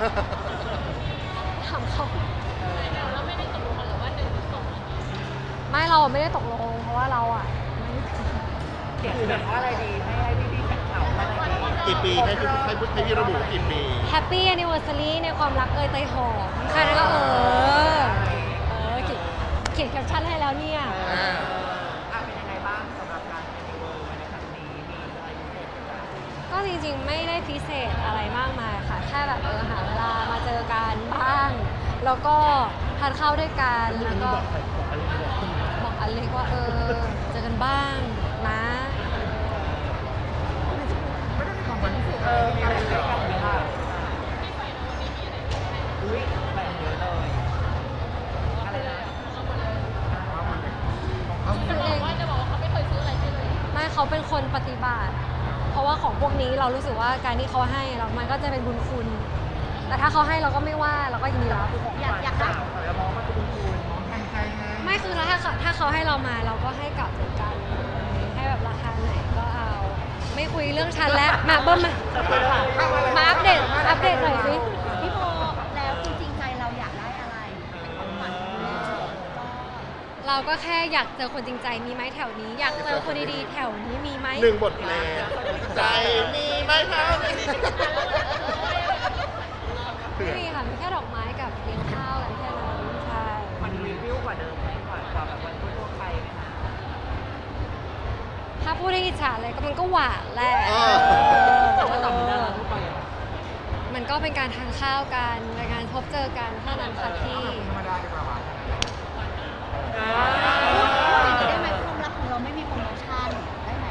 ถามเขาเราไม่ได้ตกลงกันหรือว่าหนึ่งหรือสองไม่เราไม่ได้ตกลงเพราะว่าเราอะไม่เขียนแบบว่าอะไรดีให้ให้พี่พี่ๆแฟนข่าวว่าอะไรดีกี่ปีให้พี่ให้พี่ให้พี่ระบุกี่ปีแฮปปี้แอนนิว r ร์ a รีในความรักเอยเตยหอมแค่นั้นก็เออเออเขียนเขียนแคปชั่นให้แล้วเนี่ยอ่าอะเป็นยังไงบ้างสำหรับการเป็นเวอร์ในครั้งนี้มีอะไรพิเศษไหมก็จริงๆไม่ได้พิเศษอะไรมากมายค่ะ แค่แบบเออหาเวลามาเจอกันบ้าง แล้วก็ทานข้าวด้วยกันแล้วก็บอกอเล็กว่าเออเจอกันบ้างนะไม่ได้เออมีอะไรด้วยกันไหมล่ะอุ้ยแบบเยอะเลยอะไรนะคือเองว่าจะบอกว่าเขาไม่เคยซื้ออะไรเลยไม่เขาเป็นคนปฏิบัติ เพราะว่าของพวกนี้เรารู้สึกว่าการที่เขาให้เรา มันก็จะเป็นบุญคุณ แต่ถ้าเขาให้เราก็ไม่ว่าเราก็ยินดีรับอยากอยากได้สาวแล้วมองว่าจะเป็นคุณมองทางใจไงไม่คือถ้าเขาถ้าเขาให้เรามาเราก็ให้กลับเหมือนกัน ให้แบบราคาไหนก็เอา ไม่คุยเรื่องชั้นแล้ว มาเบิ้มมามาอัปเดตอัปเดตหน่อยสิ พี่โบแล้วจริงๆใจเราอยากได้อะไรเป็นของขวัญของเราก็ เรา ก็แค่อยากเจอคนจริงใจมีไหมแถวนี้ อยากเจอคนดีๆแถวนี้มีไหมหนึ่งบทเพลงใจมีไหมเท่านี้ไม่มีค่ะมีแค่ดอกไม้กับเลี้ยงข้าวกันแค่นั้นใช่มันรีวิวกว่าเดิมไหมกว่ากว่าแบบวันทั่วๆไปไหมคะถ้าพูดให้อิจฉาเลยก็มันก็หวานแหละอ่าแต่ว่าตอนนี้ดาราทั่วไปอะมันก็เป็นการทานข้าวกันเป็นการพบเจอกันเท่านั้นค่ะพี่ ธรรมดาดีกว่าหวาน พูดอย่างนี้ได้ไหมความรักของเราไม่มีโปรโมชั่นได้ไหม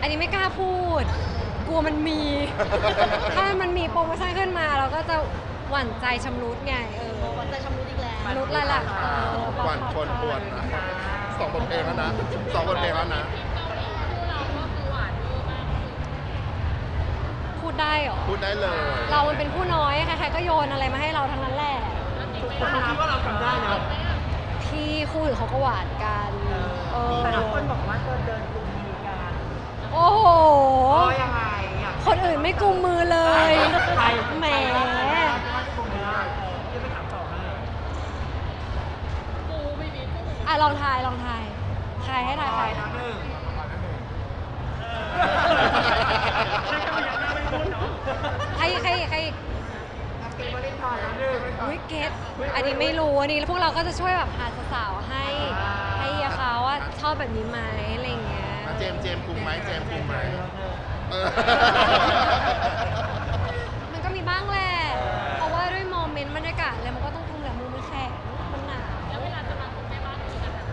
อันนี้ไม่กล้าพูด กลัวมันมี ถ้ามันมีโปรโมชั่นขึ้นมา เราก็จะหวั่นใจชำรุดไงเออวันใจชำรุดอีกแล้วชำรุดอะไรล่ะเออหวานคนปวดนะสองบทเพลงแล้วนะสองบทเพลงแล้วนะพูดได้เหรอ พูดได้เลยเรามันเป็นผู้น้อยใครๆก็โยนอะไรมาให้เราทั้งนั้นแหละคนคิดว่าเราทำได้นะ พี่คู่อื่นเขาก็หวานกันเออแต่ละคนบอกว่าเดินเดินกุมมือกันโอ้โหโอ้ยังไงอยากคนอื่นไม่กุมมือเลย ใครแหมว่าจะกุมมือได้จะไปถามต่อให้อะลองทายลองทายทายให้ทายไปทายนะหนึ่งใครใครใครอีกแฮปปี้วาเลนไทน์นะหนึ่ง วิกเกตอันนี้ไม่รู้อันนี้พวกเราก็จะช่วยแบบหาสาวๆให้ให้เขาว่าชอบแบบนี้ไหมอะไรอย่างเงี้ย เจมส์เจมส์คุมไหมเจมส์คุมไหมเออ มันก็มีบ้างแหละ เพราะว่าด้วยโมเมนต์บรรยากาศอะไรมันก็ต้องคุมแหละมือมันแข็งมันหนาวแล้วเวลาจะมาคุมแม่บ้านหรือจะแบบ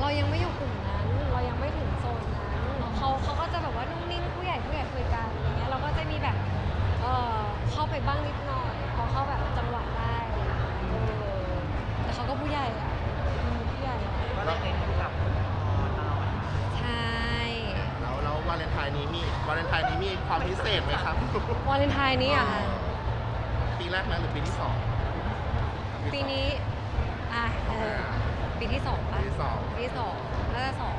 เรายังไม่อยู่ ไปบ้างนิดหน่อย พอเข้าแบบจังหวะได้เออแต่เขาก็ผู้ใหญ่อะอืมผู้ใหญ่อะก็เลยเน้นอยู่กับคุณพ่อตลอดใช่ แล้วแล้ววาเลนไทน์นี้มีวาเลนไทน์นี้มีความพิเศษไหมครับ วาเลนไทน์นี้อะค่ะปีแรกไหมหรือปีที่สองปีนี้อะเออปีที่สองปีป่ะที่สองปีที่สองน่าจะสอง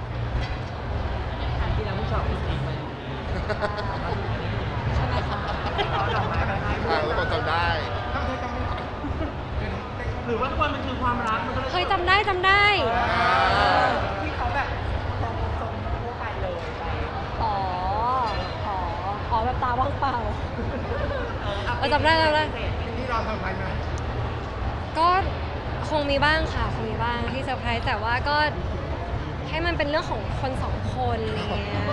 ที่เราผู้ชอบผู้หญิงไปใช่ไหมคะเอาด อกไม้ไปให้อ่าแล้วก็จำได้หรือว่าทุกวันมันคือความรักมันก็เลยเคยจำได้จำได้ ที่เขาแบบทรงทรงทั่วไปเลยไปอ๋อ อ๋อ อ๋อแบบตาว่างเปล่า เออจำได้จำได้ ที่เราทำไปไหมก็คงมีบ้างค่ะ คงมีบ้างที่เซอร์ไพรส์แต่ว่าก็ให้มันเป็นเรื่องของคนสองคนอะไรเงี้ย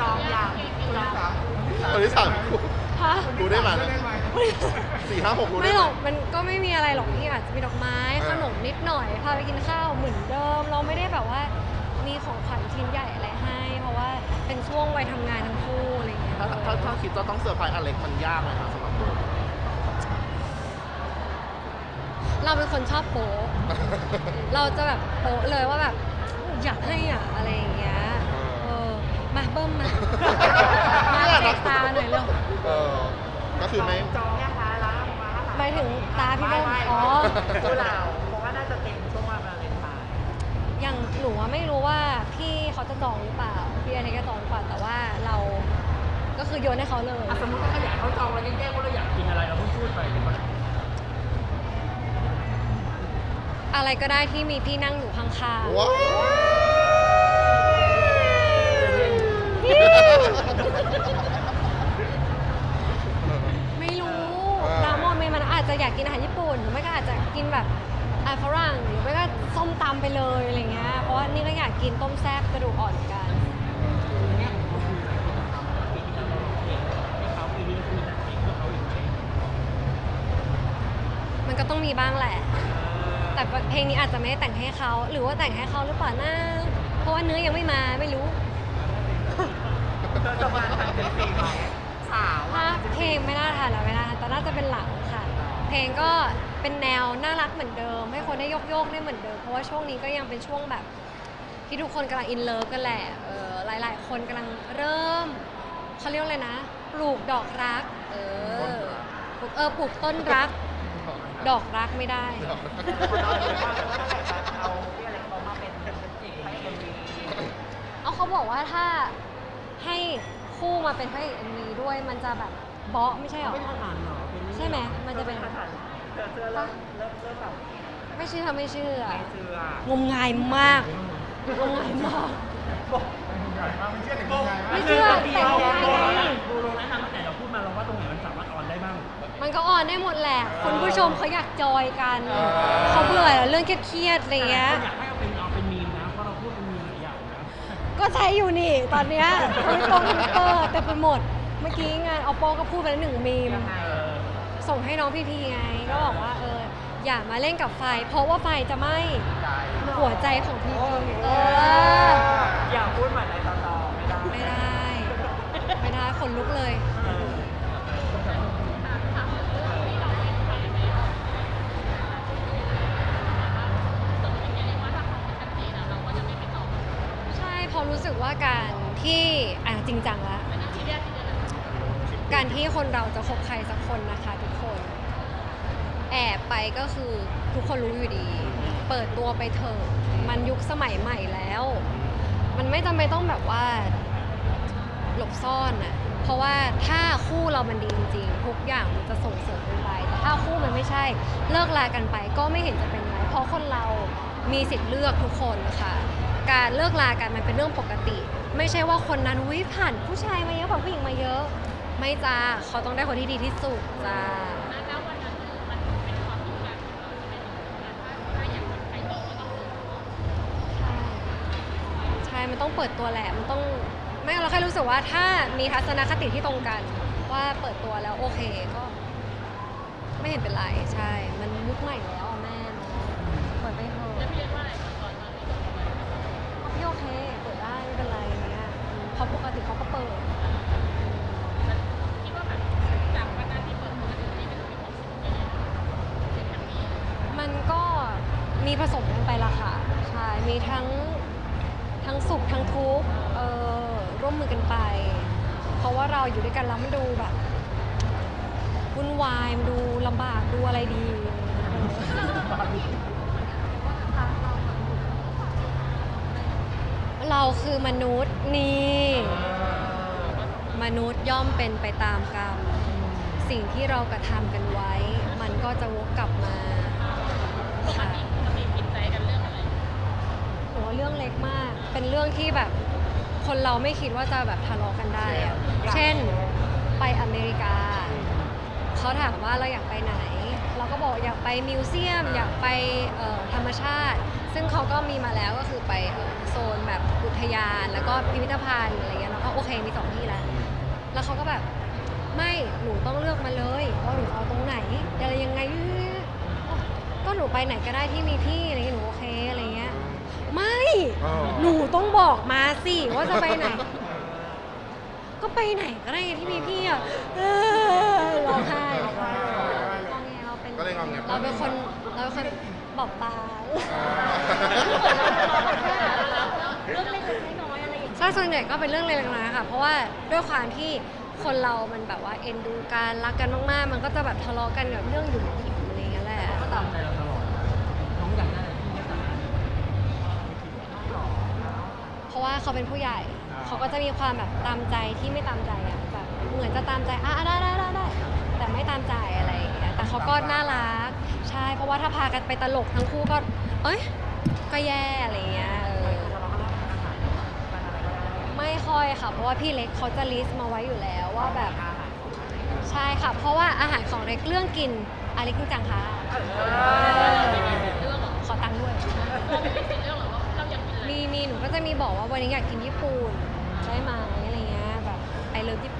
จองอย่างจอง คนที่สามฮะรู้ได้ไหมสี่ห้าหกรู้ได้ไม่ไหหมรอกมันก็ไม่มีอะไรหรอกพี่อาจจะมีดอกไม้เออขนมนิดหน่อยพาไปกินข้าวเหมือนเดิม เราไม่ได้แบบว่ามีของขวัญชิ้นใหญ่อะไรให้ เพราะว่าเป็นช่วงวัยทำงานทั้งคู่อะไรเงี้ยถ้าถ้าถ้าคิดจะต้องเซอร์ไพรส์อเล็กมันยากไหมครับสำหรับตัวเราเป็นคนชอบโป๊ะเราจะแบบโป๊ะเลยว่าแบบอยากให้อะอะไรอย่างเงี้ยเออ มาเบิ้มมา มาเด็กตาหน่อยเร็วเออก็คือไม่ จองเนี่ยคะร้านมาหมายถึงตาพี่เบิ้มอ๋อคู่เราเพราะว่าน่าจะเต็มช่วงวันวาเลนไทน์อย่างหนูอะไม่รู้ว่าพี่เขาจะจองหรือเปล่า พี่อันนี้ก็จองหรือเปล่าแต่ว่าเราก็คือโยนให้เขาเลย อะสมมติถ้าเขาอยากเขาจองอะไรแก้ๆว่าเราอยากกินอะไรเราเพิ่งพูดไปเดี๋ยวเขาอะไรก็ได้ที่มีพี่นั่งอยู่ข้างว้าว ๆ ไม่รู้บางโมเมนต์มันอาจจะอยากกินอาหารญี่ปุ่น หรือไม่ก็อาจจะกินแบบอาหารฝรั่งหรือไม่ก็ส้มตำไปเลยอะไรเงี้ย เพราะว่านี่ก็อยากกินต้มแซ่บกระดูกอ่อนเหมือนกันให้เขาปีนี้จะมีแต่งเพลงเพื่อเขาอีกไหมมันก็ต้องมีบ้างแหละ แต่เพลงนี้อาจจะไม่ได้แต่งให้เขา หรือว่าแต่งให้เขาหรือเปล่านะเพราะว่าเนื้อยังไม่มาไม่รู้เธอ จะมาทันเจนซีไหมสาวถ้าอะเพลงไม่น่าทันอะไม่น่าทันแต่น่าจะเป็นหลังค่ะ เพลงก็เป็นแนวน่ารักเหมือนเดิม ให้คนได้โยกโยกๆได้เหมือนเดิม เพราะว่าช่วงนี้ก็ยังเป็นช่วงแบบที่ทุกคนกำลังอินเลิฟกันแหละเออหลาย ๆ คนกำลังเริ่มเขาเรียกว่าอะไรนะ ปลูกดอกรัก เออปลูกเออปลูกต้นรัก ดอกรักไม่ได้คนเราเลยว่าเมื่อไหร่จะเอาพี่อะไรเขามาเป็นเอกพระเอกเอ็มวีเอาเขาบอกว่าถ้า ให้คู่มาเป็นพระเอกเอ็มวีด้วยมันจะแบบเบาะไม่ใช่หรอ ไม่ทหารเหรอเป็นใช่ไหมมันจะเป็นเธอเธอเริ่มเริ่มเริ่มเริ่มแบบไม่เชื่อไม่เชื่อไม่เชื่องมงายมากงมงายมากไม่เชื่อแต่งงานไง ดูลงนะทำแต่เราพูดมาเราว่าตรงไหนมันสามารถออนได้บ้างมันก็ออนได้หมดแหละคุณผู้ชมเขาอยากจอยกัน เขาเบื่อเรื่องเครียดๆอะไรเงี้ยอยากให้เอาเป็นเอา ก็ใช้อยู่นี่ ตอนเนี้ยทวิตตรงทวิตเตอร์เต็มไปหมด เมื่อกี้งานออปโปก็พูดไปแล้วหนึ่งมีมยังไงเออส่งให้น้องพี่พีไง ก็บอกว่าเอออย่ามาเล่นกับไฟ เพราะว่าไฟจะไหม้หัวใจของพี่พีเออ อย่าพูดเหมือนในตอนต่อไม่ได้ ไม่ได้ ไม่ได้ขนลุกเลย เออ ใช่เพอรู้สึก ว่าการที่อะจริงจังละการที่คนเราจะคบใครสักคนนะคะทุกคน แอบไปก็คือทุกคนรู้อยู่ดี เปิดตัวไปเถอะมันยุคสมัยใหม่แล้ว มันไม่จำเป็นต้องแบบว่าหลบซ่อนอะเพราะว่าถ้าคู่เรามันดีจริงๆทุกอย่างมันจะส่งเสริมกันไปแต่ถ้าคู่มันไม่ใช่ เลิกลากันไปก็ไม่เห็นจะเป็นไรเพราะคนเรามีสิทธิ์เลือกทุกคนค่ะ การเลิกลากันมันเป็นเรื่องปกติ ไม่ใช่ว่าคนนั้นวิผ่านผู้ชายมาเยอะผ่านผู้หญิงมาเยอะ ไม่จ้าเขาต้องได้คนที่ดีที่สุดจ้าใช่ใช่ มันต้องเปิดตัวแหละ มันต้องไม่เราแค่รู้สึกว่าถ้ามีทัศนคติที่ตรงกัน ว่าเปิดตัวแล้วโอเคก็ ไม่เห็นเป็นไร ใช่ มันยุคใหม่แล้วอะแม่เนาะเปิดไปเถอะแล้วพี่เรียกว่าอะไรก่อนพี่โอเค เปิดได้ไม่เป็นไรเนี้ยอืมเพราะปกติเขาก็เปิดมันก็มีผสมกันไปละค่ะ ใช่ มีทั้งทั้งสุขทั้งทุกข์เออร่วมมือกันไป เพราะว่าเราอยู่ด้วยกันแล้วมันดูแบบวุ่นวายมันดูลำบากดูอะไรดีเออ เราคือมนุษย์นี่มนุษย์ย่อมเป็นไปตามกรรม สิ่งที่เรากระทำกันไว้ มันก็จะวกกลับมาค่ะหนูว่าเรื่องเล็กมาก เป็นเรื่องที่แบบคนเราไม่คิดว่าจะแบบทะเลาะกันได้อะเช่นไปอเมริกา เขาถามว่าเราอยากไปไหน เราก็บอกอยากไปมิวเซียม อยากไปเอ่อธรรมชาติ ซึ่งเขาก็มีมาแล้วก็คือไปเอ่อโซนแบบอุทยานแล้วก็พิพิธภัณฑ์อะไรเงี้ยเราก็โอเคมีสองที่แล้วแล้วเขาก็แบบไม่หนูต้องเลือกมาเลยว่าหนูจะเอาตรงไหนอะไรยังไงก็หนูไปไหนก็ได้ที่มีพี่อะไรเงี้ยหนูโอเคอะไรเงี้ยไม่อ๋อหนูต้องบอกมาสิว่าจะไปไหน ก็ไปไหนก็ได้ที่มีพี่อะเออร้องไห้ร้องไห้งอแงเราเป็นก็เลยงอแงเราเป็นคนเราเป็นคนบอบบาง เรื่องเล็กๆน้อยๆอะไรอย่างเงี้ย ใช่ส่วนใหญ่ก็เป็นเรื่องเล็กๆน้อยๆค่ะ เพราะว่าด้วยความที่คนเรามันแบบว่าเอ็นดูกันรักกันมากๆ มันก็จะแบบทะเลาะกันกับเรื่องหยุ่มหยิมอะไรอย่างเงี้ยแหละก็ตามใจเราตลอดนะน้องอยากได้อะไรที่ไม่ตามเพราะว่าเขาเป็นผู้ใหญ่ เขาก็จะมีความแบบตามใจที่ไม่ตามใจอะแบบเหมือนจะตามใจอะได้ได้ได้ได้แต่ไม่ตามใจอะไรอย่างเงี้ยแต่เขาก็น่ารักใช่เพราะว่าถ้าพากันไปตลกทั้งคู่ก็ เอ้ย ก็แย่อะไรเงี้ยเออไม่ค่อยค่ะ เพราะว่าพี่เล็กเขาจะลิสต์มาไว้อยู่แล้วว่าแบบใช่ค่ะ เพราะว่าอาหารของเล็กเรื่องกินอาเล็กจริงจังค่ะขอตังค์ด้วยมีมีหนูก็จะมีบอกว่าวันนี้อยากกินญี่ปุ่นได้ไหมอะไรเงี้ยแบบไปเลิฟญี่ปุ่น